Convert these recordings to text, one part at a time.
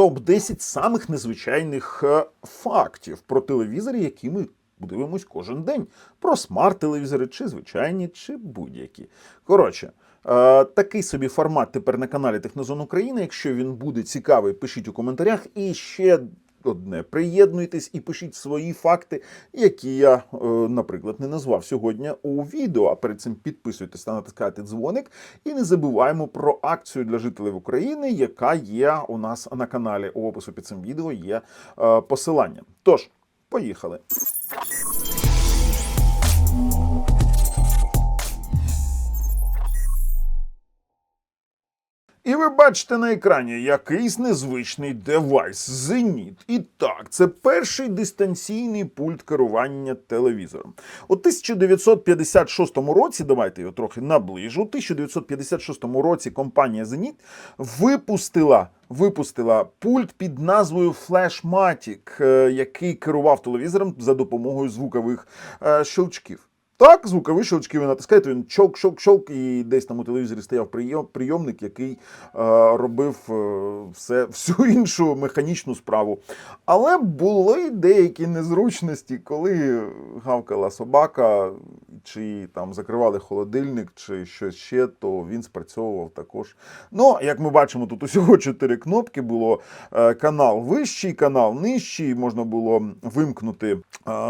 топ-10 самих незвичайних е, фактів про телевізори, які ми дивимось кожен день. Про смарт-телевізори, чи звичайні, чи будь-які. Коротше, е, такий собі формат тепер на каналі Технозон України. Якщо він буде цікавий, пишіть у коментарях. І ще одне: приєднуйтесь і пишіть свої факти, які я, е, наприклад, не назвав сьогодні у відео. А перед цим підписуйтесь та натискайте дзвоник. І не забуваємо про акцію для жителів України, яка є у нас на каналі. У опису під цим відео є е, посилання. Тож, поїхали. Ви бачите на екрані якийсь незвичний девайс Зеніт. І так, це перший дистанційний пульт керування телевізором. У 1956 році, давайте його трохи наближу. У 1956 році компанія Зеніт випустила. Випустила пульт під назвою Flashmatic, е, який керував телевізором за допомогою звукових е, щелчків. Так, звукові щелчки ви натискаєте, він чолк, і десь там у телевізорі стояв прийомник, який е, робив е, все, всю іншу механічну справу. Але були деякі незручності, коли гавкала собака, чи там закривали холодильник, чи щось ще, то він спрацьовував також. Ну, як ми бачимо, тут усього чотири кнопки було е, канал вищий, канал нижчий, можна було вимкнути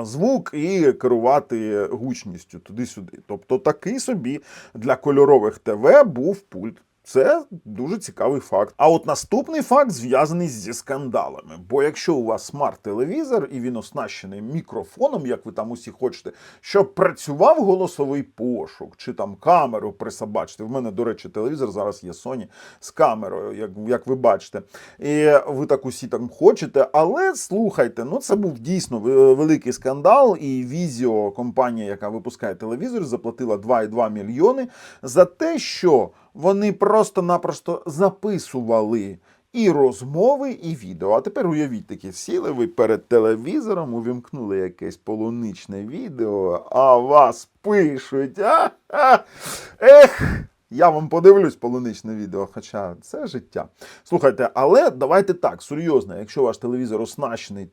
звук і керувати гучністю туди-сюди. Тобто такий собі для кольорових ТВ був пульт. Це дуже цікавий факт. А от наступний факт зв'язаний зі скандалами. Бо якщо у вас смарт-телевізор і він оснащений мікрофоном, як ви там усі хочете, щоб працював голосовий пошук чи там камеру присобачити. В мене, до речі, телевізор зараз є Sony з камерою, як, як ви бачите. І ви так усі там хочете. Але слухайте, ну це був дійсно великий скандал. І Vizio, компанія, яка випускає телевізор, заплатила 2,2 мільйони за те, що вони просто-напросто записували і розмови, і відео. А тепер уявіть такі, сіли ви перед телевізором, увімкнули якесь полуничне відео, а вас пишуть. А? А? Ех! Я вам подивлюсь полуничне відео, хоча це життя. Слухайте, але давайте так, серйозно, якщо ваш телевізор оснащений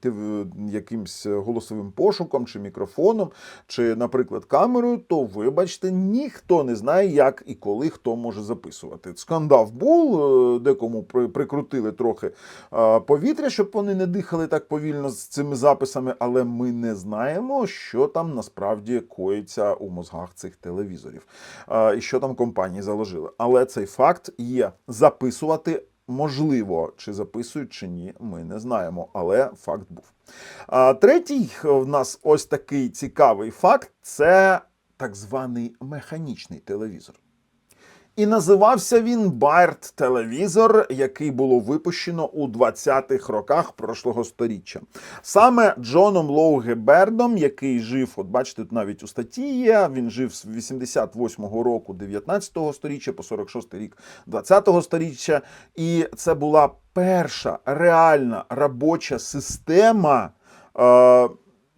якимсь голосовим пошуком чи мікрофоном, чи, наприклад, камерою, то вибачте, ніхто не знає, як і коли хто може записувати. Скандал був, е, декому прикрутили трохи е, повітря, щоб вони не дихали так повільно з цими записами, але ми не знаємо, що там насправді коїться у мозгах цих телевізорів, е, і що там компанії заложили. Але цей факт є записувати. Можливо, чи записують, чи ні, ми не знаємо, але факт був. А третій в нас ось такий цікавий факт це так званий механічний телевізор. І називався він Байрт телевізор, який було випущено у 20-х роках прошлого сторіччя. Саме Джоном Лоуге Бердом, який жив, от бачите, тут навіть у статті є, він жив з 88-го року 19-го сторіччя по 46-й рік 20-го сторіччя. І це була перша реальна робоча система. Е-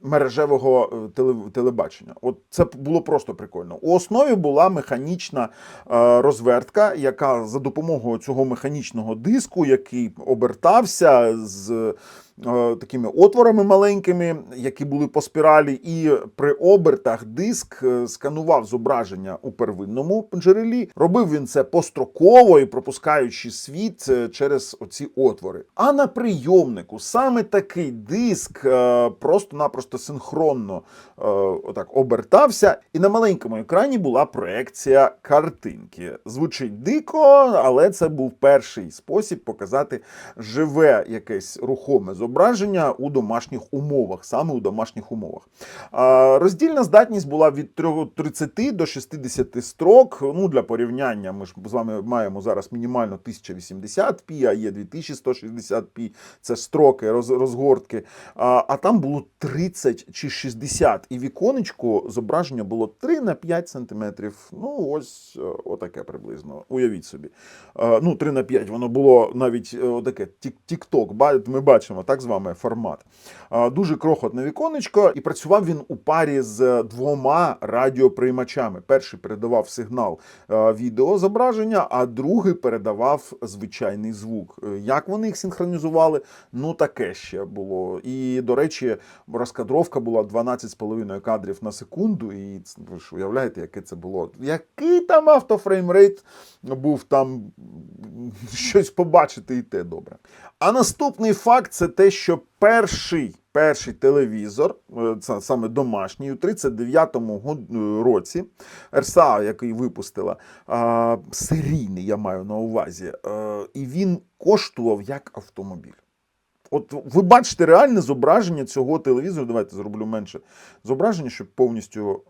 мережевого е, теле- телебачення. От це було просто прикольно. У основі була механічна е, розвертка, яка за допомогою цього механічного диску, який обертався з такими отворами маленькими, які були по спіралі, і при обертах диск е, сканував зображення у первинному джерелі. Робив він це построково і пропускаючи світ е, через оці отвори. А на прийомнику саме такий диск е, просто-напросто синхронно е, отак обертався, і на маленькому екрані була проекція картинки. Звучить дико, але це був перший спосіб показати живе якесь рухоме зображення у домашніх умовах, саме у домашніх умовах. Роздільна здатність була від 30 до 60 строк. Ну, для порівняння, ми ж з вами маємо зараз мінімально 1080p, а є 2160p. Це строки, розгортки. А, там було 30 чи 60. І віконечко зображення було 3 на 5 сантиметрів. Ну, ось е, отаке приблизно. Уявіть собі. Е, Ну, 3 на 5 воно було навіть е, отаке тік- тік-ток. Ми бачимо, так? Так з вами формат. Дуже крохотне віконечко, і працював він у парі з двома радіоприймачами. Перший передавав сигнал е, відеозображення, а другий передавав звичайний звук. Е, Як вони їх синхронізували? Ну таке ще було. І до речі, розкадровка була 12,5 кадрів на секунду. І ви ж уявляєте, яке це було? Який там автофреймрейт був там щось побачити і те добре. А наступний факт це те, що перший. Перший телевізор, це саме домашній, у 39-му е, році РСА, який випустила, серійний, я маю на увазі, е, і він коштував як автомобіль. От ви бачите реальне зображення цього телевізору. Давайте зроблю менше зображення, щоб повністю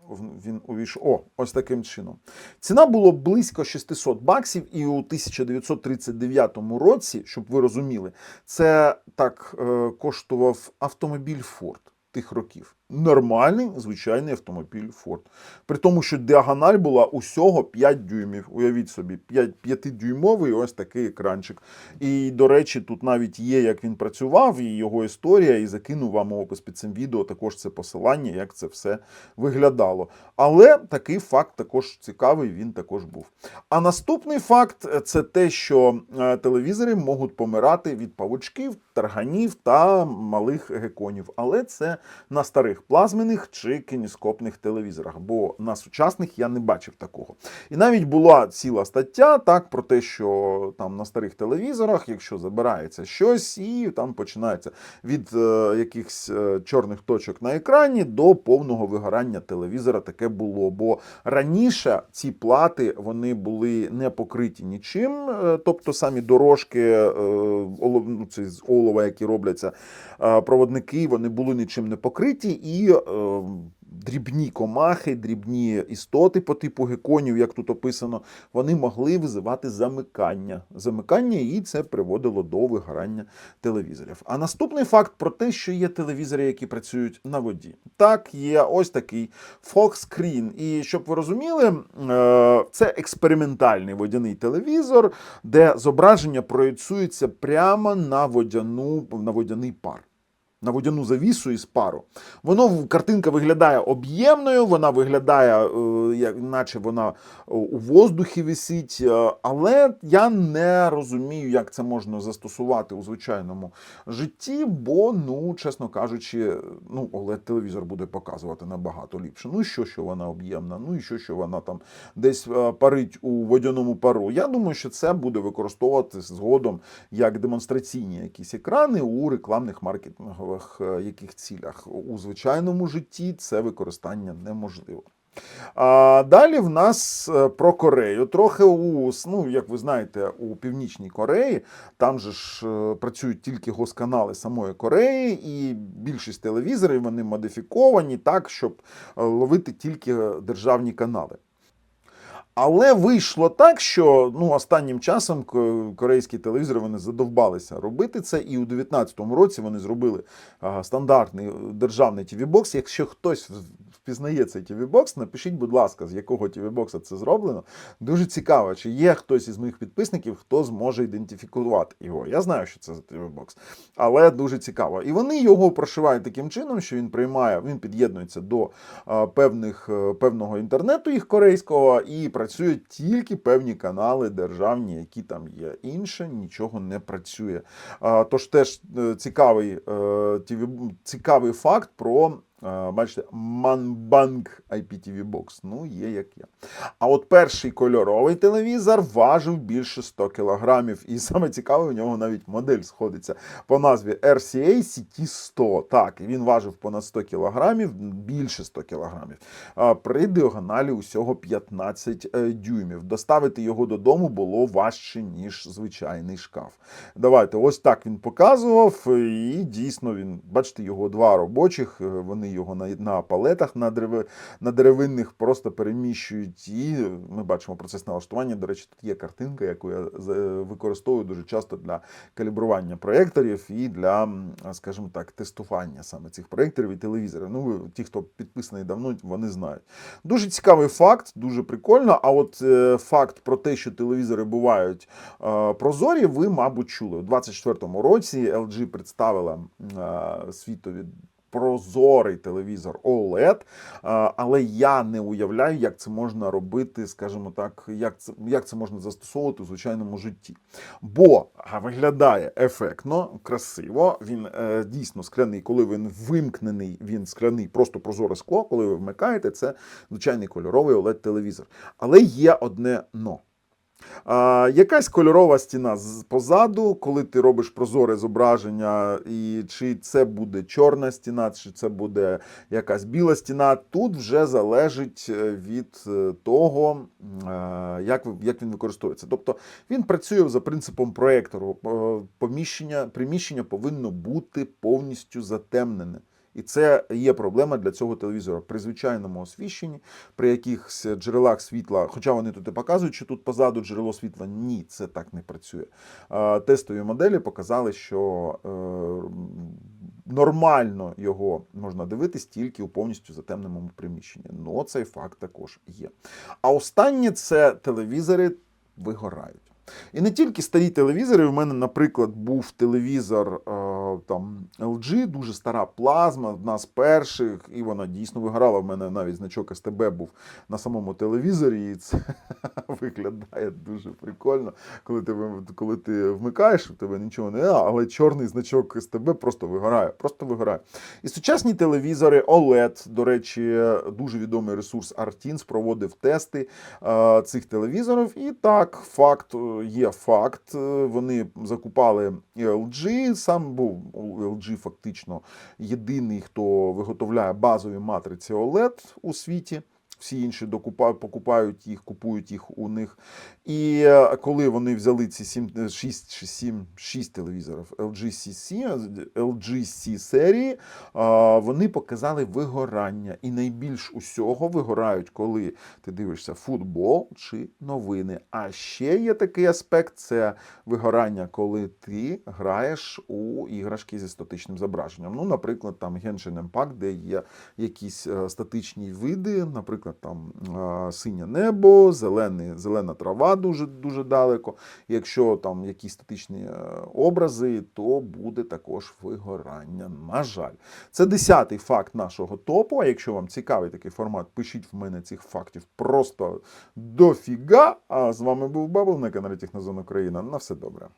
він увійшов. О, ось таким чином. Ціна було близько 600 баксів, і у 1939 році, щоб ви розуміли, це так е, коштував автомобіль Ford тих років. Нормальний звичайний автомобіль Ford. При тому, що діагональ була усього 5 дюймів. Уявіть собі, 5, 5-дюймовий ось такий екранчик. І, до речі, тут навіть є, як він працював, і його історія, і закину вам опис під цим відео також це посилання, як це все виглядало. Але такий факт також цікавий, він також був. А наступний факт е, це те, що е, телевізори можуть помирати від павучків, тарганів та малих геконів. Але це на старих плазмених чи кініскопних телевізорах, бо на сучасних я не бачив такого. І навіть була ціла стаття так про те, що там на старих телевізорах, якщо забирається щось, і там починається від е, якихось е, чорних точок на екрані до повного вигорання телевізора. Таке було. Бо раніше ці плати вони були не покриті нічим, е, тобто самі дорожки е, олов- ну, це з олова, які робляться, е, проводники, вони були нічим не покриті і. е, Дрібні комахи, дрібні істоти по типу геконів, як тут описано, вони могли визивати замикання. Замикання, і це приводило до вигорання телевізорів. А наступний факт про те, що є телевізори, які працюють на воді. Так, є ось такий Fox Screen. І щоб ви розуміли, е, це експериментальний водяний телевізор, де зображення проєцюється прямо на водяну на водяний пар. На водяну завісу із пару. Воно картинка виглядає об'ємною, вона виглядає, е, як наче вона е, у воздухі висить. е, Але я не розумію, як це можна застосувати у звичайному житті, бо, ну, чесно кажучи, ну, oled телевізор буде показувати набагато ліпше. Ну і що, що вона об'ємна, ну і що, що вона там десь парить у водяному пару. Я думаю, що це буде використовуватися згодом як демонстраційні якісь екрани у рекламних маркетингових е, яких цілях. У звичайному житті це використання неможливо. А далі в нас е, про Корею. Трохи у ну, як ви знаєте, у Північній Кореї там же ж е, працюють тільки госканали самої Кореї, і більшість телевізорів вони модифіковані так, щоб ловити тільки державні канали. Але вийшло так, що ну, останнім часом ко- корейські телевізори вони задовбалися робити це, і у 2019 році вони зробили а, стандартний е, державний тіві бокс. Якщо хтось впізнає цей TV-бокс, напишіть, будь ласка, з якого TV-бокса це зроблено. Дуже цікаво, чи є хтось із моїх підписників, хто зможе ідентифікувати його. Я знаю, що це за TV-бокс, але дуже цікаво. І вони його прошивають таким чином, що він приймає, він під'єднується до а, певних, е, певного інтернету їх корейського і працюють тільки певні канали державні, які там є. Інше нічого не працює. А, Тож теж е, цікавий, е, цікавий факт про. Бачите, Manbang IPTV Box. Ну, є як є. А от перший кольоровий телевізор важив більше 100 кілограмів. І саме цікаве, у нього навіть модель сходиться по назві RCA CT100. Так, він важив понад 100 кілограмів, більше 100 кілограмів. При діагоналі усього 15 е, дюймів. Доставити його додому було важче, ніж звичайний шкаф. Давайте, ось так він показував. І дійсно він, бачите, його два робочих, е, його на, на палетах на, дерев, на деревинних просто переміщують. І ми бачимо процес налаштування. До речі, тут є картинка, яку я використовую дуже часто для калібрування проєкторів і для, скажімо так, тестування саме цих проєкторів і телевізорів. Ну, ті, хто підписаний давно, вони знають. Дуже цікавий факт, дуже прикольно. А от е, факт про те, що телевізори бувають е, прозорі, ви, мабуть, чули. У 24-му році LG представила е, світові. Прозорий телевізор OLED, е, але я не уявляю, як це можна робити, скажімо так, як це, як це можна застосовувати у звичайному житті. Бо виглядає ефектно, красиво. Він е, дійсно скляний, коли він вимкнений, він скляний, просто прозоре скло. Коли ви вмикаєте, це звичайний кольоровий OLED-телевізор. Але є одне но. А, якась кольорова стіна позаду, коли ти робиш прозоре зображення, і чи це буде чорна стіна, чи це буде якась біла стіна, тут вже залежить е, від е, того, е, як, як він використовується. Тобто він працює за принципом Поміщення, приміщення повинно бути повністю затемнене. І це є проблема для цього телевізора. При звичайному освіщенні, при якихось джерелах світла, хоча вони тут і показують, що тут позаду джерело світла, ні, це так не працює. Тестові моделі показали, що е, нормально його можна дивитись тільки у повністю затемненому приміщенні. Ну, цей факт також є. А останнє це телевізори вигорають. І не тільки старі телевізори. У мене, наприклад, був телевізор е, там LG, дуже стара плазма, одна з перших, і вона дійсно вигорала. У мене навіть значок СТБ був на самому телевізорі, і це виглядає дуже прикольно. Коли ти, коли ти вмикаєш, у тебе нічого не, але чорний значок СТБ просто вигорає. Просто вигорає. І сучасні телевізори OLED, до речі, дуже відомий ресурс Artins проводив тести е, цих телевізорів. І так, факт е, є факт. Е, Вони закупали LG. Сам був LG фактично єдиний, хто виготовляє базові матриці OLED у світі. Всі інші докупа- покупають їх, купують їх у них. І е, коли вони взяли ці 7, 6, 7, 6 телевізорів LG CC, LG C серії, вони показали вигорання. І найбільш усього вигорають, коли ти дивишся футбол чи новини. А ще є такий аспект: це вигорання, коли ти граєш у іграшки зі статичним зображенням. Ну, наприклад, там Genshin Impact, де є якісь е, статичні види, наприклад, там е, синє небо, зелений, зелена трава дуже, дуже далеко. Якщо там якісь статичні е, образи, то буде також вигорання. На жаль, це десятий факт нашого топу. А якщо вам цікавий такий формат, пишіть в мене цих фактів просто дофіга. А з вами був Бабл на каналі Технозон Україна. На все добре.